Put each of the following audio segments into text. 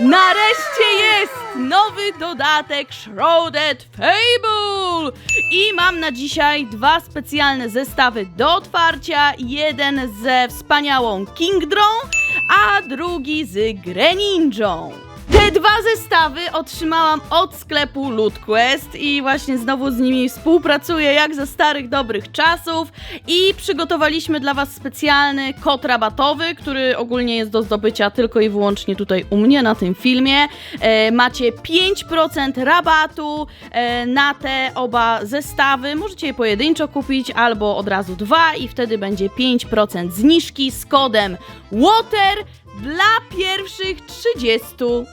Nareszcie jest nowy dodatek Shrouded Fable! I mam na dzisiaj dwa specjalne zestawy do otwarcia. Jeden ze wspaniałą Kingdrą, a drugi z Greninją. Te dwa zestawy otrzymałam od sklepu Loot Quest i właśnie znowu z nimi współpracuję jak ze starych dobrych czasów i przygotowaliśmy dla Was specjalny kod rabatowy, który ogólnie jest do zdobycia tylko i wyłącznie tutaj u mnie na tym filmie. E, macie 5% rabatu e, na te oba zestawy. Możecie je pojedynczo kupić albo od razu dwa i wtedy będzie 5% zniżki z kodem WATER dla pierwszych 30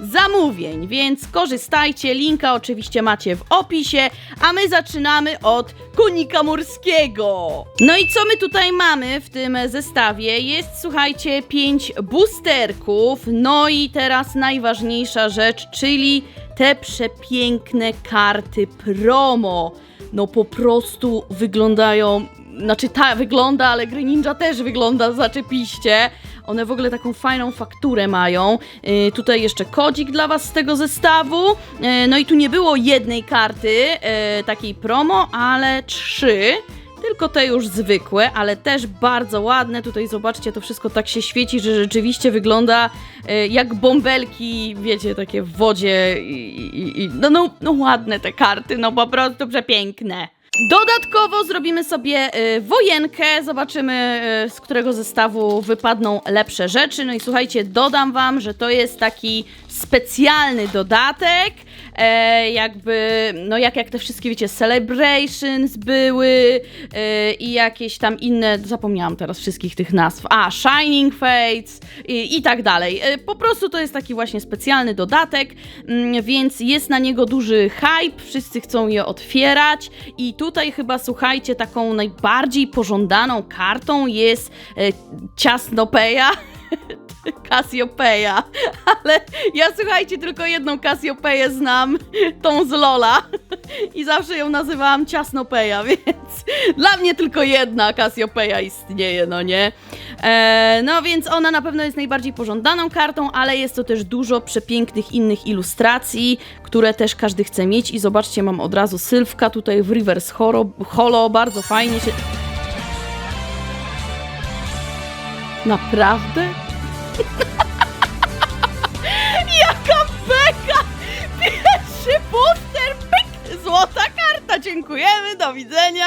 zamówień, więc korzystajcie, linka oczywiście macie w opisie, a my zaczynamy od konika morskiego. No i co my tutaj mamy w tym zestawie? Jest, słuchajcie, 5 boosterków, no i teraz najważniejsza rzecz, czyli te przepiękne karty promo. No po prostu wyglądają znaczy ta wygląda, ale Greninja też wygląda zaczepiście. One w ogóle taką fajną fakturę mają. Yy, tutaj jeszcze kodzik dla Was z tego zestawu. Yy, no i tu nie było jednej karty yy, takiej promo, ale trzy. Tylko te już zwykłe, ale też bardzo ładne. Tutaj zobaczcie, to wszystko tak się świeci, że rzeczywiście wygląda e, jak bąbelki, wiecie, takie w wodzie. I, i, i, no, no, no ładne te karty, no po prostu przepiękne. Dodatkowo zrobimy sobie y, wojenkę, zobaczymy y, z którego zestawu wypadną lepsze rzeczy. No i słuchajcie, dodam wam, że to jest taki specjalny dodatek, e, jakby, no jak, jak te wszystkie, wiecie, Celebrations były e, i jakieś tam inne, zapomniałam teraz wszystkich tych nazw, a, Shining Fates i, i tak dalej. E, po prostu to jest taki właśnie specjalny dodatek, mm, więc jest na niego duży hype, wszyscy chcą je otwierać. I tutaj chyba, słuchajcie, taką najbardziej pożądaną kartą jest e, Ciasnopeja, Cassiopeia, ale ja słuchajcie, tylko jedną Cassiopeię znam, tą z Lola i zawsze ją nazywałam Ciasnopeja, więc dla mnie tylko jedna Cassiopeia istnieje, no nie? E, no więc ona na pewno jest najbardziej pożądaną kartą, ale jest to też dużo przepięknych innych ilustracji, które też każdy chce mieć i zobaczcie, mam od razu Sylwka tutaj w Reverse Holo, Holo bardzo fajnie się... Naprawdę? Jaka beka! Pierwszy booster, pyk! Złota karta, dziękujemy, do widzenia!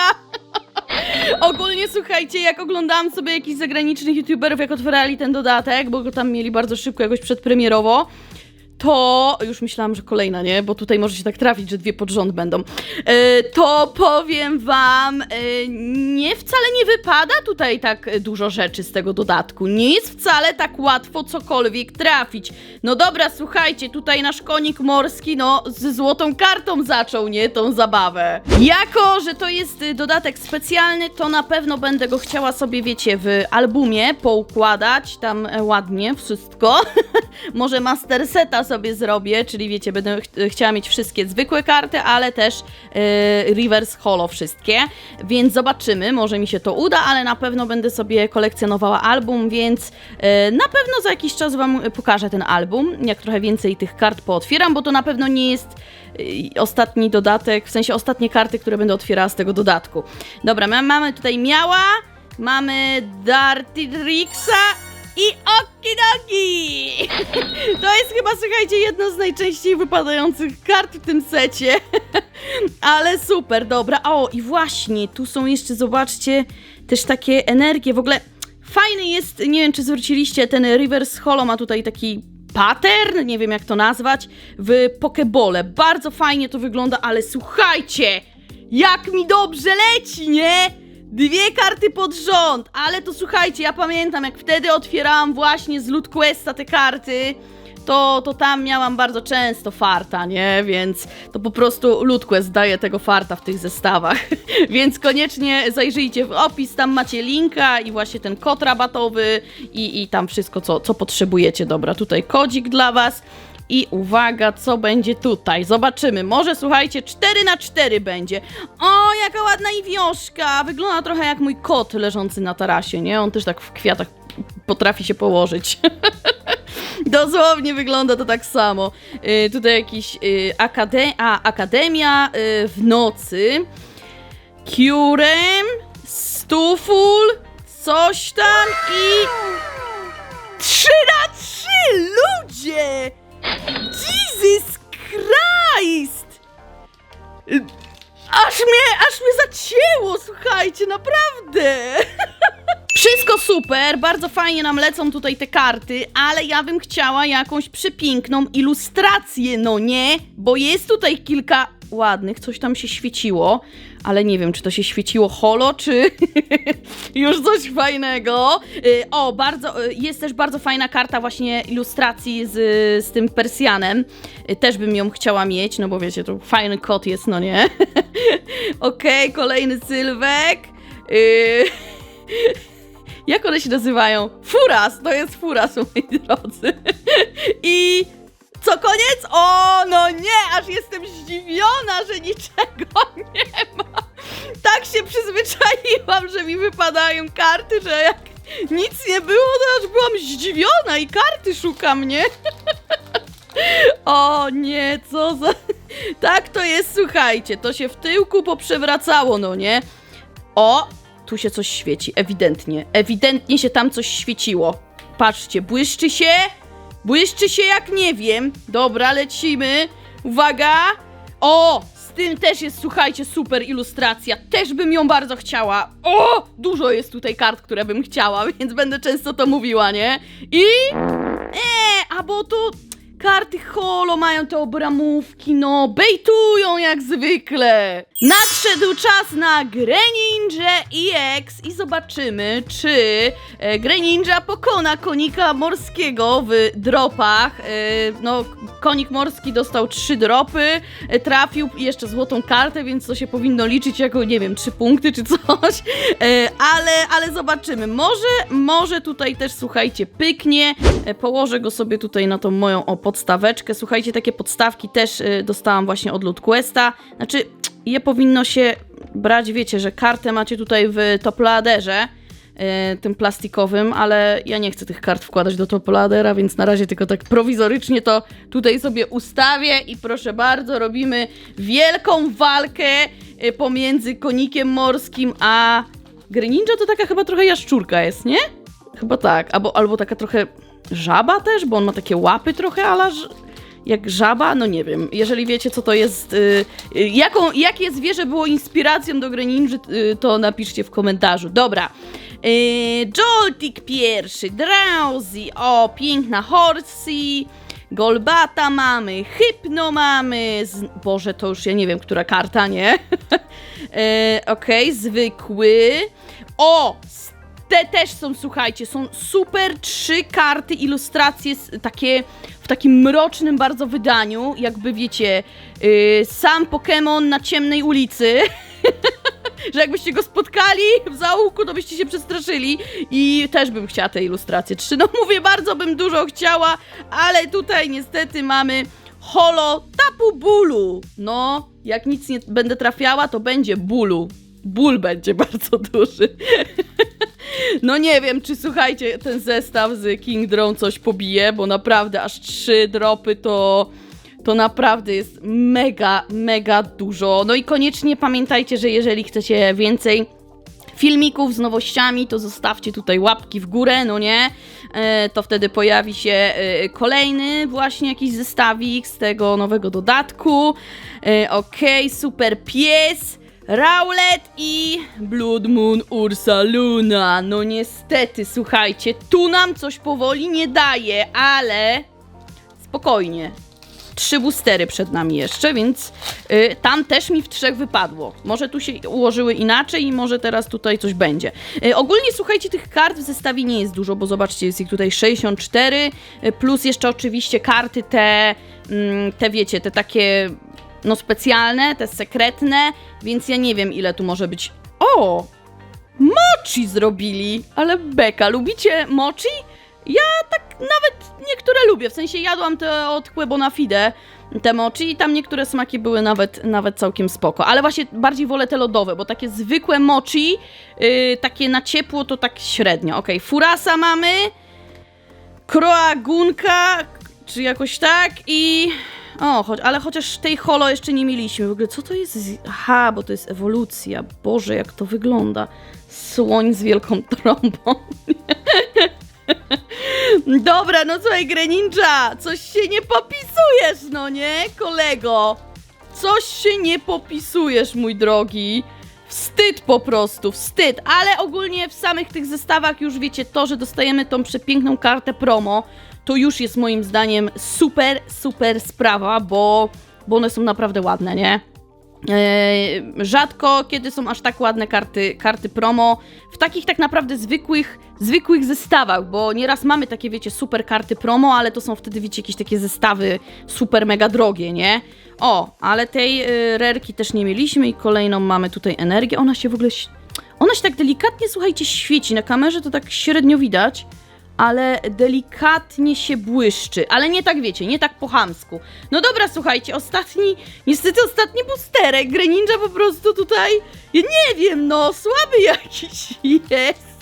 Ogólnie słuchajcie, jak oglądałam sobie jakichś zagranicznych youtuberów, jak otwierali ten dodatek, bo go tam mieli bardzo szybko, jakoś przedpremierowo, to już myślałam, że kolejna, nie? Bo tutaj może się tak trafić, że dwie pod rząd będą. E, to powiem wam, e, nie wcale nie wypada tutaj tak dużo rzeczy z tego dodatku. Nie jest wcale tak łatwo cokolwiek trafić. No dobra, słuchajcie, tutaj nasz konik morski, no z złotą kartą zaczął, nie? Tą zabawę. Jako, że to jest dodatek specjalny, to na pewno będę go chciała sobie, wiecie, w albumie poukładać, tam e, ładnie wszystko. Może master seta sobie zrobię, czyli wiecie, będę ch chciała mieć wszystkie zwykłe karty, ale też yy, reverse holo wszystkie, więc zobaczymy, może mi się to uda, ale na pewno będę sobie kolekcjonowała album, więc yy, na pewno za jakiś czas wam pokażę ten album, jak trochę więcej tych kart pootwieram, bo to na pewno nie jest yy, ostatni dodatek, w sensie ostatnie karty, które będę otwierała z tego dodatku. Dobra, ma- mamy tutaj Miała, mamy Dartrixa i Okidoki! To jest chyba, słuchajcie, jedno z najczęściej wypadających kart w tym secie. Ale super, dobra. O, i właśnie, tu są jeszcze, zobaczcie, też takie energie. W ogóle fajny jest, nie wiem, czy zwróciliście, ten Reverse Holo ma tutaj taki pattern, nie wiem jak to nazwać, w Pokebole. Bardzo fajnie to wygląda, ale słuchajcie, jak mi dobrze leci, nie? Dwie karty pod rząd, ale to słuchajcie, ja pamiętam jak wtedy otwierałam właśnie z Loot Questa te karty, to, to tam miałam bardzo często farta, nie? Więc to po prostu Loot Quest daje tego farta w tych zestawach. Więc koniecznie zajrzyjcie w opis, tam macie linka i właśnie ten kod rabatowy i, i tam wszystko, co, co potrzebujecie. Dobra, tutaj kodzik dla was. I uwaga, co będzie tutaj? Zobaczymy. Może słuchajcie, 4 na 4 będzie. O, jaka ładna iwioszka! Wygląda trochę jak mój kot leżący na tarasie, nie? On też tak w kwiatach potrafi się położyć. Dosłownie wygląda to tak samo. Y, tutaj jakiś y, akade a, akademia y, w nocy. Kiurem, Stuful, coś tam i... Trzy na trzy! Ludzie! Jesus Christ! Aż mnie, aż mnie zacięło, słuchajcie, naprawdę! Wszystko super, bardzo fajnie nam lecą tutaj te karty, ale ja bym chciała jakąś przepiękną ilustrację, no nie? Bo jest tutaj kilka ładnych, coś tam się świeciło, ale nie wiem, czy to się świeciło holo, czy już coś fajnego. Y, O, bardzo, y, jest też bardzo fajna karta właśnie ilustracji z, z tym Persjanem. Y, Też bym ją chciała mieć, no bo wiecie, to fajny kot jest, no nie? Okej, kolejny sylwek. Jak one się nazywają? Furas! To jest furas, moi drodzy. I co koniec? O, no nie! Aż jestem zdziwiona, że niczego przyzwyczaiłam, że mi wypadają karty, że jak nic nie było, to aż byłam zdziwiona i karty szukam, nie? O nie, co za... Tak to jest, słuchajcie, to się w tyłku poprzewracało, no nie? O, tu się coś świeci, ewidentnie. Ewidentnie się tam coś świeciło. Patrzcie, błyszczy się, błyszczy się jak nie wiem. Dobra, lecimy. Uwaga. O, tym też jest, słuchajcie, super ilustracja. Też bym ją bardzo chciała. O, dużo jest tutaj kart, które bym chciała, więc będę często to mówiła, nie? I... Eee, a bo to karty holo mają te obramówki, no, bejtują jak zwykle. Nadszedł czas na Greninja EX i zobaczymy, czy e, Greninja pokona konika morskiego w dropach. E, no, konik morski dostał trzy dropy, e, trafił jeszcze złotą kartę, więc to się powinno liczyć jako, nie wiem, trzy punkty czy coś. Ale, ale zobaczymy. Może, może tutaj też, słuchajcie, pyknie. Położę go sobie tutaj na tą moją o podstaweczkę. Słuchajcie, takie podstawki też dostałam właśnie od Loot Questa. Znaczy, je powinno się brać, wiecie, że kartę macie tutaj w topladerze, e, tym plastikowym, ale ja nie chcę tych kart wkładać do topladera, więc na razie tylko tak prowizorycznie to tutaj sobie ustawię i proszę bardzo, robimy wielką walkę e, pomiędzy konikiem morskim a Greninja to taka chyba trochę jaszczurka jest, nie? Chyba tak, albo, albo taka trochę żaba też, bo on ma takie łapy trochę, ale jak żaba, no nie wiem. Jeżeli wiecie, co to jest, y, y, jaką, jakie zwierzę było inspiracją do Greninja, y, to napiszcie w komentarzu. Dobra. Y, Joltik pierwszy, Drowsy, o, piękna Horsey, Golbata mamy, Hypno mamy, z... Boże, to już ja nie wiem, która karta, nie? e, Okej, zwykły. O, te też są, słuchajcie, są super trzy karty, ilustracje takie w takim mrocznym bardzo wydaniu, jakby wiecie, yy, sam Pokémon na ciemnej ulicy. Że jakbyście go spotkali w zaułku, to byście się przestraszyli. I też bym chciała te ilustracje trzy. No mówię, bardzo bym dużo chciała, ale tutaj niestety mamy holo tapu bólu. No, jak nic nie będę trafiała, to będzie bólu. Ból będzie bardzo duży. No nie wiem, czy słuchajcie, ten zestaw z King Drone coś pobije, bo naprawdę aż trzy dropy to. To naprawdę jest mega, mega dużo. No i koniecznie pamiętajcie, że jeżeli chcecie więcej filmików z nowościami, to zostawcie tutaj łapki w górę, no nie? E, to wtedy pojawi się e, kolejny właśnie jakiś zestawik z tego nowego dodatku. E, Okej, super pies. Rowlet i Blood Moon Ursa Luna. No niestety, słuchajcie, tu nam coś powoli nie daje, ale spokojnie. Trzy boostery przed nami jeszcze, więc y, tam też mi w trzech wypadło. Może tu się ułożyły inaczej i może teraz tutaj coś będzie. Y, ogólnie słuchajcie, tych kart w zestawie nie jest dużo, bo zobaczcie, jest ich tutaj 64, y, plus jeszcze oczywiście karty te, mm, te wiecie, te takie no specjalne, te sekretne, więc ja nie wiem ile tu może być. O! Mochi zrobili, ale beka. Lubicie mochi? Ja tak nawet niektóre lubię, w sensie jadłam te od Quebo Fide, te mochi i tam niektóre smaki były nawet, nawet całkiem spoko, ale właśnie bardziej wolę te lodowe, bo takie zwykłe mochi, yy, takie na ciepło to tak średnio. Okej, furasa mamy, Kroagunka, czy jakoś tak i... O, choć, ale chociaż tej holo jeszcze nie mieliśmy. W ogóle co to jest? Aha, bo to jest ewolucja. Boże, jak to wygląda. Słoń z wielką trąbą. Dobra, no słuchaj, Greninja, coś się nie popisujesz, no nie, kolego? Coś się nie popisujesz, mój drogi. Wstyd po prostu, wstyd, ale ogólnie w samych tych zestawach już wiecie, to, że dostajemy tą przepiękną kartę promo, to już jest moim zdaniem super, super sprawa, bo, bo one są naprawdę ładne, nie? Eee, rzadko kiedy są aż tak ładne karty, karty promo w takich tak naprawdę zwykłych, zwykłych zestawach, bo nieraz mamy takie, wiecie, super karty promo, ale to są wtedy, wiecie, jakieś takie zestawy super mega drogie, nie? O, ale tej y, rerki też nie mieliśmy i kolejną mamy tutaj energię. Ona się w ogóle, ona się tak delikatnie, słuchajcie, świeci. Na kamerze to tak średnio widać, ale delikatnie się błyszczy. Ale nie tak, wiecie, nie tak po chamsku. No dobra, słuchajcie, ostatni, niestety ostatni boosterek. Greninja po prostu tutaj, ja nie wiem, no, słaby jakiś jest.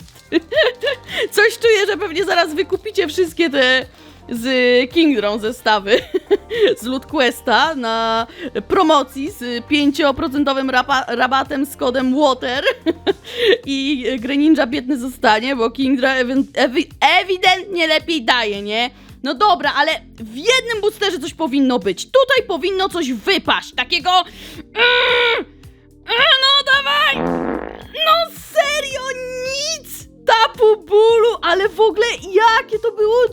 Coś czuję, że pewnie zaraz wykupicie wszystkie te z Kingdom zestawy z Loot Questa na promocji z 5% rapa- rabatem z kodem WATER i Greninja biedny zostanie, bo Kingdra ewi- ewi- ewidentnie lepiej daje, nie? No dobra, ale w jednym boosterze coś powinno być. Tutaj powinno coś wypaść, takiego... Mm, mm, no dawaj! No serio, nic! Tapu bólu, ale w ogóle jakie to było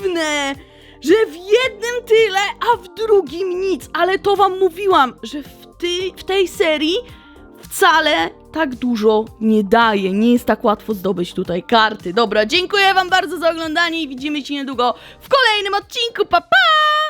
dziwne! Że w jednym tyle, a w drugim nic. Ale to wam mówiłam, że w, ty, w tej serii wcale tak dużo nie daje. Nie jest tak łatwo zdobyć tutaj karty. Dobra, dziękuję wam bardzo za oglądanie i widzimy się niedługo w kolejnym odcinku. Pa, pa!